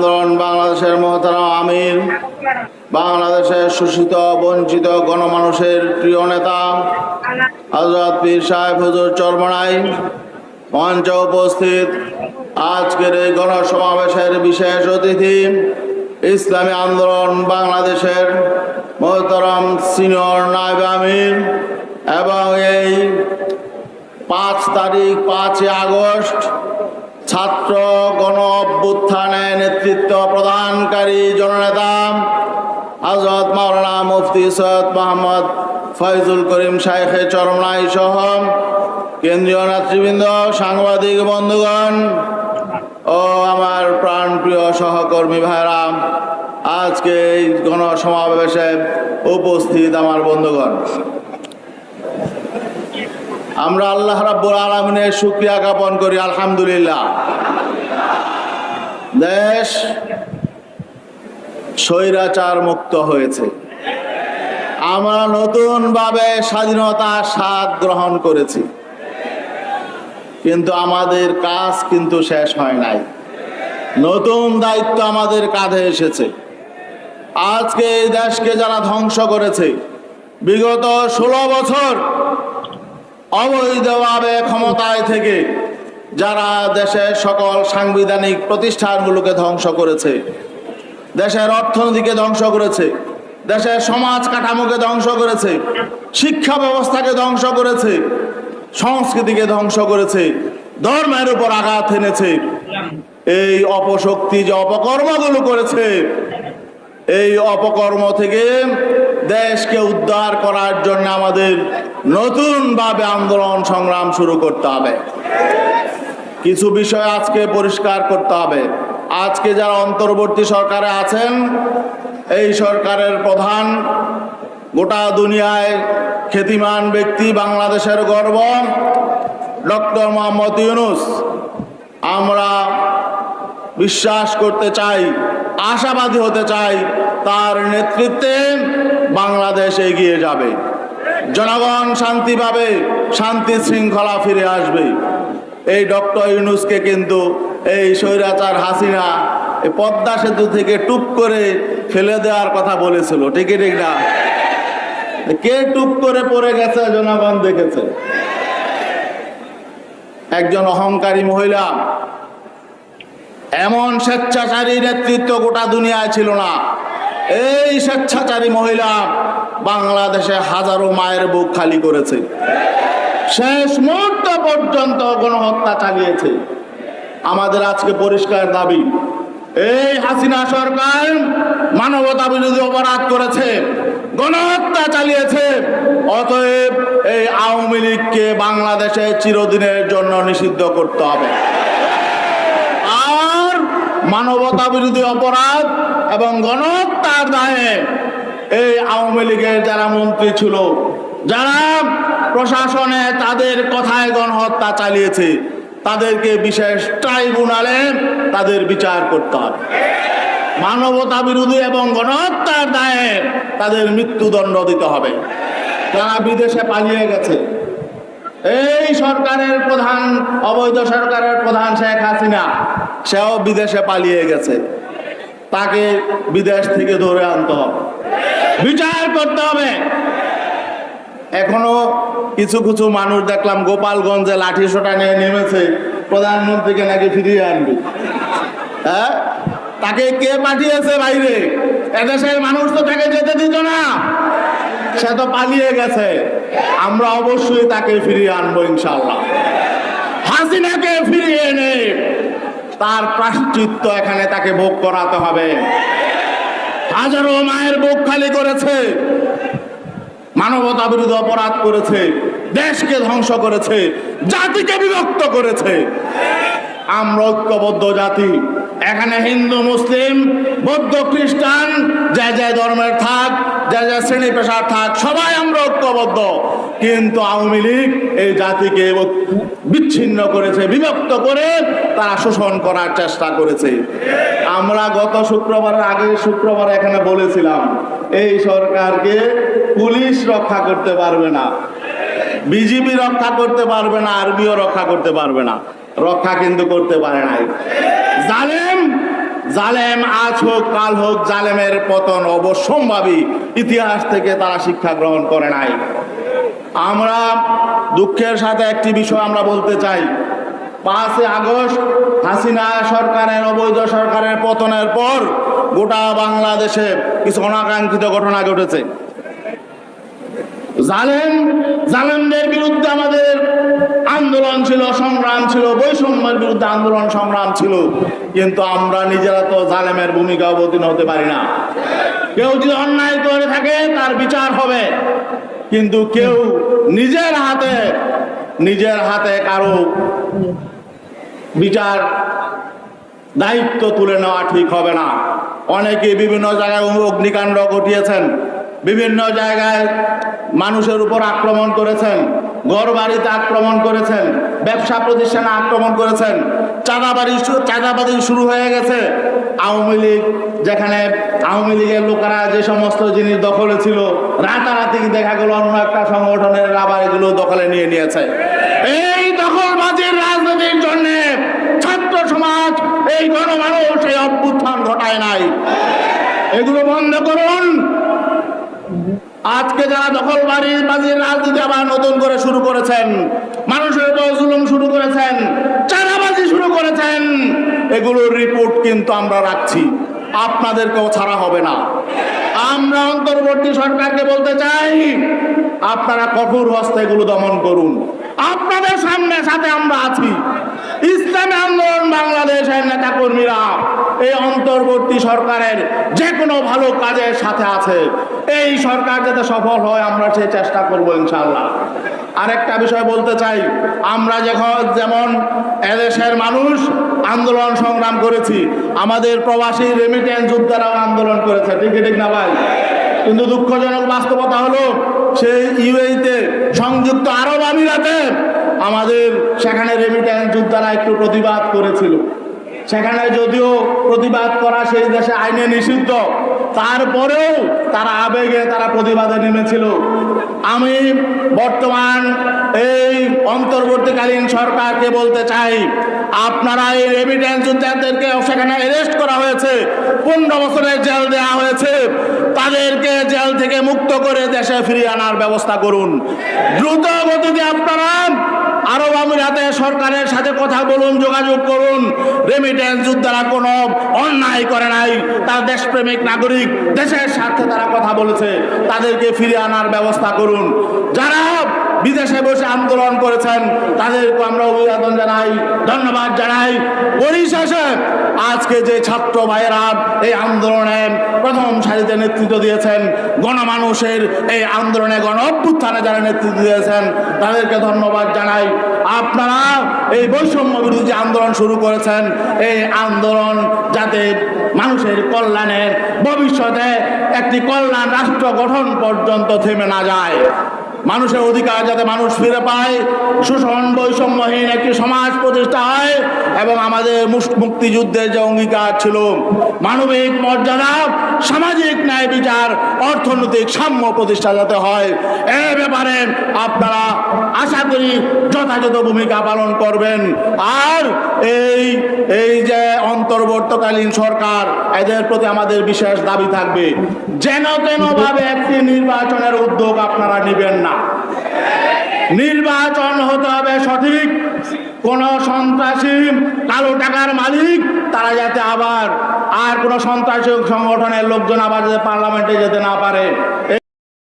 আন্দোলন বাংলাদেশের মহতারাম আমির, বাংলাদেশের শোষিত বঞ্চিত গণমানুষের প্রিয় নেতা হজরত পীর সাহেব হুজুর চরমনাই, মঞ্চে উপস্থিত আজকের এই গণসমাবেশের বিশেষ অতিথি, ইসলামী আন্দোলন বাংলাদেশের মহতরম সিনিয়র নায়ব আমির এবং এই পাঁচ তারিখ পাঁচই আগস্ট ছাত্র গণ অভ্যুত্থানে নেতৃত্ব প্রদানকারী জননেতা হজরত মাওলানা মুফতি সৈয়দ মোহাম্মদ ফয়জুল করিম শাইখে চরমনাই সহ কেন্দ্রীয় নেতৃবৃন্দ, সাংবাদিক বন্ধুগণ ও আমার প্রাণপ্রিয় সহকর্মী ভাইরা আজকে এই গণসমাবেশে উপস্থিত আমার বন্ধুগণ। আমরা আল্লাহ রাব্বুল আলমিনের শুক্রিয়া জ্ঞাপন করি, আলহামদুলিল্লাহ। দেশ স্বৈরাচার মুক্ত হয়েছে। আমরা নতুনভাবে স্বাধীনতার স্বাদ গ্রহণ করেছি। কিন্তু আমাদের কাজ কিন্তু শেষ হয় নাই। নতুন দায়িত্ব আমাদের কাঁধে এসেছে। আজকে এই দেশকে যারা ধ্বংস করেছে, বিগত ষোলো বছর অবৈধভাবে ক্ষমতায় থেকে যারা দেশের সকল সাংবিধানিক প্রতিষ্ঠানগুলোকে ধ্বংস করেছে, দেশের অর্থনীতিকে ধ্বংস করেছে, দেশের সমাজ কাঠামোকে ধ্বংস করেছে, শিক্ষা ব্যবস্থাকে ধ্বংস করেছে, সংস্কৃতিকে ধ্বংস করেছে, ধর্মের উপর আঘাত এনেছে। এই অপশক্তি যে অপকর্মগুলো করেছে, এই অপকর্ম থেকে দেশকে উদ্ধার করার জন্য আমাদের নতুনভাবে আন্দোলন সংগ্রাম শুরু করতে হবে। কিছু বিষয় আজকে পরিষ্কার করতে হবে। আজকে যারা অন্তর্বর্তী সরকারে আছেন, এই সরকারের প্রধান গোটা দুনিয়ায় খ্যাতিমান ব্যক্তি বাংলাদেশের গর্ব, ডক্টর মোহাম্মদ ইউনুস। আমরা বিশ্বাস করতে চাই আশাবাদী হতে চাই, তার নেতৃত্বে বাংলাদেশ এগিয়ে যাবে। জনগণ শান্তি পাবে, শান্তি শৃঙ্খলা ফিরে আসবে। এই ডক্টর ইউনুসকে কিন্তু এই স্বৈরাচার হাসিনা এই পদ্মা সেতু থেকে টুপ করে ফেলে দেওয়ার কথা বলেছিল, ঠিকই ঠিক না? কে টুপ করে পড়ে গেছে জনগণ দেখেছে? একজন অহংকারী মহিলা এমন স্বেচ্ছাচারী নেতৃত্ব গোটা দুনিয়ায় ছিল না। এই স্বেচ্ছাচারী মহিলা বাংলাদেশে হাজারো মায়ের বুক খালি করেছে। শেষ মুহূর্ত পর্যন্ত গণহত্যা চালিয়েছে। আমাদের আজকে পরিষ্কার দাবি, এই হাসিনা সরকার মানবতা বিরোধী অপরাধ করেছে, গণহত্যা চালিয়েছে। অতএব এই আওয়ামী লীগকে বাংলাদেশে চিরদিনের জন্য নিষিদ্ধ করতে হবে। মানবতা বিরোধী অপরাধ এবং গণহত্যার দায়ে এই আওয়ামী লীগের যারা মন্ত্রী ছিল, যারা প্রশাসনে তাদের কথায় গণহত্যা চালিয়েছে, তাদেরকে বিশেষ ট্রাইব্যুনালে তাদের বিচার করতে হবে। মানবতা বিরোধী এবং গণহত্যার দায়ে তাদের মৃত্যুদণ্ড দিতে হবে। তারা বিদেশে পালিয়ে গেছে, এই সরকারের প্রধান, অবৈধ সরকারের প্রধান শেখ হাসিনা সেও বিদেশে পালিয়ে গেছে। তাকে বিদেশ থেকে ধরে আনতে হবে। বিচার করতে হবে। এখনও কিছু কিছু মানুষ দেখলাম গোপালগঞ্জে লাঠি সোটা নিয়ে নেমেছে, প্রধানমন্ত্রীকে নাকি ফিরিয়ে আনবে। হ্যাঁ? তাকে কে পাঠিয়েছে বাইরে? এদেশের মানুষ তো তাকে যেতে দিত না। সে তো পালিয়ে গেছে। আমরা অবশ্যই তাকে ফিরিয়ে আনব ইনশাল্লাহ হাসিনাকে ফিরিয়ে এনে তার প্রাশ্চিত্য এখানে তাকে ভোগ করাতে হবে। হাজারো মায়ের বুক খালি করেছে, মানবতা বিরোধী অপরাধ করেছে, দেশকে ধ্বংস করেছে, জাতিকে বিভক্ত করেছে। আমরা ঐক্যবদ্ধ জাতি। এখানে হিন্দু, মুসলিম, বৌদ্ধ, খ্রিস্টান, যে যে ধর্মের থাক যে যে শ্রেণি পেশার থাক, সবাই আমরা ঐক্যবদ্ধ। কিন্তু আওয়ামী লীগ এই জাতিকে বিচ্ছিন্ন করেছে, বিভক্ত করে তারা শোষণ করার চেষ্টা করেছে। আমরা গত শুক্রবারের আগে শুক্রবার এখানে বলেছিলাম, এই সরকারকে পুলিশ রক্ষা করতে পারবে না। বিজিবি রক্ষা করতে পারবে না, আর্মিও রক্ষা করতে পারবে না। রক্ষা কিন্তু করতে পারে নাই। জালেম জালেম আজ হোক, কাল হোক, জালেমের পতন অবশ্যম্ভাবী। ইতিহাস থেকে তারা শিক্ষা গ্রহণ করে নাই। আমরা দুঃখের সাথে একটি বিষয় আমরা বলতে চাই। পাঁচই আগস্ট, হাসিনা সরকারের, অবৈধ সরকারের পতনের পর গোটা বাংলাদেশে কিছু অনাকাঙ্ক্ষিত ঘটনা ঘটেছে। জালেম, জালেমদের বিরুদ্ধে আমাদের আন্দোলন ছিল, সংগ্রাম ছিল, বৈষম্যের বিরুদ্ধে আন্দোলন, সংগ্রাম ছিল। কিন্তু আমরা নিজেরা তো জালেমের ভূমিকা অবতীর্ণ হতে পারি না। কেউ যদি অন্যায় করে থাকে, তার বিচার হবে। কিন্তু কেউ নিজের হাতে নিজের হাতে কারও বিচার দায়িত্ব তুলে নেওয়া ঠিক হবে না। অনেকে বিভিন্ন জায়গায় অগ্নিকাণ্ড ঘটিয়েছেন। বিভিন্ন জায়গায় মানুষের উপর আক্রমণ করেছেন ঘর বাড়িতে আক্রমণ করেছেন, ব্যবসা প্রতিষ্ঠানে আক্রমণ করেছেন। চাঁদাবাড়ি চাঁদাবাদি শুরু হয়ে গেছে। আওয়ামী লীগ যেখানে আওয়ামী লীগের লোকেরা যে সমস্ত জিনিস দখলে ছিল, রাতারাতি দেখা গেল অন্য একটা সংগঠনের আবার এগুলো দখলে নিয়ে নিয়েছে। এই দখলবাজির রাজনীতির জন্য ছাত্র সমাজ, এই গণমানুষ, এই অভ্যুত্থান ঘটায় নাই। এগুলো বন্ধ করুন। আজকে যারা দখল বাড়ির বাজির রাজনীতি আবার নতুন করে শুরু করেছেন, মানুষের উপর জুলুম শুরু করেছেন, চাঁদাবাজি শুরু করেছেন, এগুলোর রিপোর্ট কিন্তু আমরা রাখছি। আপনাদেরকেও ছাড়া হবে না। আমরা অন্তর্বর্তী সরকারকে বলতে চাই, আপনারা কঠোর হস্তে এগুলো দমন করুন। আপনাদের সামনে, সাথে আমরা আছি। ইসলামী আন্দোলন বাংলাদেশের নেতা কর্মীরা এই অন্তর্বর্তী সরকারের যে কোনো ভালো কাজের সাথে আছে। এই সরকার যাতে সফল হয়, আমরা সেই চেষ্টা করব ইনশাল্লাহ আরেকটা বিষয় বলতে চাই, আমরা যখন যেমন এদেশের মানুষ আন্দোলন সংগ্রাম করেছি, আমাদের প্রবাসী রেমিটেন্স যোদ্ধারাও আন্দোলন করেছে। ঠিক ঠিক না ভাই? কিন্তু দুঃখজনক বাস্তবতা হলো, সেই ইউএইতে সংযুক্ত আরব আমিরাতে আমাদের সেখানে রেমিট্যান্স যোদ্ধারা একটু প্রতিবাদ করেছিল। সেখানে যদিও প্রতিবাদ করা সেই দেশে আইনে নিষিদ্ধ, তারপরেও তারা আবেগে তারা প্রতিবাদে নেমেছিল। আমি বর্তমান এই অন্তর্বর্তীকালীন সরকারকে বলতে চাই, আপনারা এই রেমিটেন্স যোদ্ধাদেরকে সেখানে অ্যারেস্ট করা হয়েছে, পনেরো বছরের জেল দেওয়া হয়েছে, তাদেরকে জেল থেকে মুক্ত করে দেশে ফিরিয়ে আনার ব্যবস্থা করুন। দ্রুত গতিতে আপনারা আরব আমিরাতে সরকারের সাথে কথা বলুন, যোগাযোগ করুন। রেমিটেন্স যোদ্ধারা কোনো অন্যায় করে নাই। তার দেশপ্রেমিক নাগরিক, দেশের স্বার্থে তারা কথা বলেছে, তাদেরকে ফিরিয়ে আনার ব্যবস্থা করুন। যারা বিদেশে বসে আন্দোলন করেছেন, তাদেরকে আমরা অভিবাদন জানাই, ধন্যবাদ জানাই। পরিশেষে আজকে যে ছাত্র ভাইয়েরা এই আন্দোলনে প্রথম সারিতে নেতৃত্ব দিয়েছেন, গণমানুষের এই আন্দোলনে গণ অভ্যুত্থানে যারা নেতৃত্ব দিয়েছেন, তাদেরকে ধন্যবাদ জানাই। আপনারা এই বৈষম্য বিরোধী যে আন্দোলন শুরু করেছেন, এই আন্দোলন যাতে মানুষের কল্যাণে ভবিষ্যতে একটি কল্যাণ রাষ্ট্র গঠন পর্যন্ত থেমে না যায়। মানুষের অধিকার যাতে মানুষ ফিরে পায় শোষণ বৈষম্যহীন একটি সমাজ প্রতিষ্ঠা হয় এবং আমাদের মুক্তিযুদ্ধের যে অঙ্গীকার ছিল, মানবিক মর্যাদা, সামাজিক ন্যায় বিচার, অর্থনৈতিক সাম্য প্রতিষ্ঠা যাতে হয়, এ ব্যাপারে আপনারা আশা করি যথাযথ ভূমিকা পালন করবেন। আর এই এই যে অন্তর্বর্তকালীন সরকার, এদের প্রতি আমাদের বিশেষ দাবি থাকবে। যেন তেন ভাবে একটি নির্বাচনের উদ্যোগ আপনারা নেবেন না। নির্বাচন হতে হবে সঠিক। কোন সন্ত্রাসী কালো টাকার মালিক, তারা যাতে আবার, আর কোন সন্ত্রাসী সংগঠনের লোকজন আবার যাতে পার্লামেন্টে যেতে না পারে।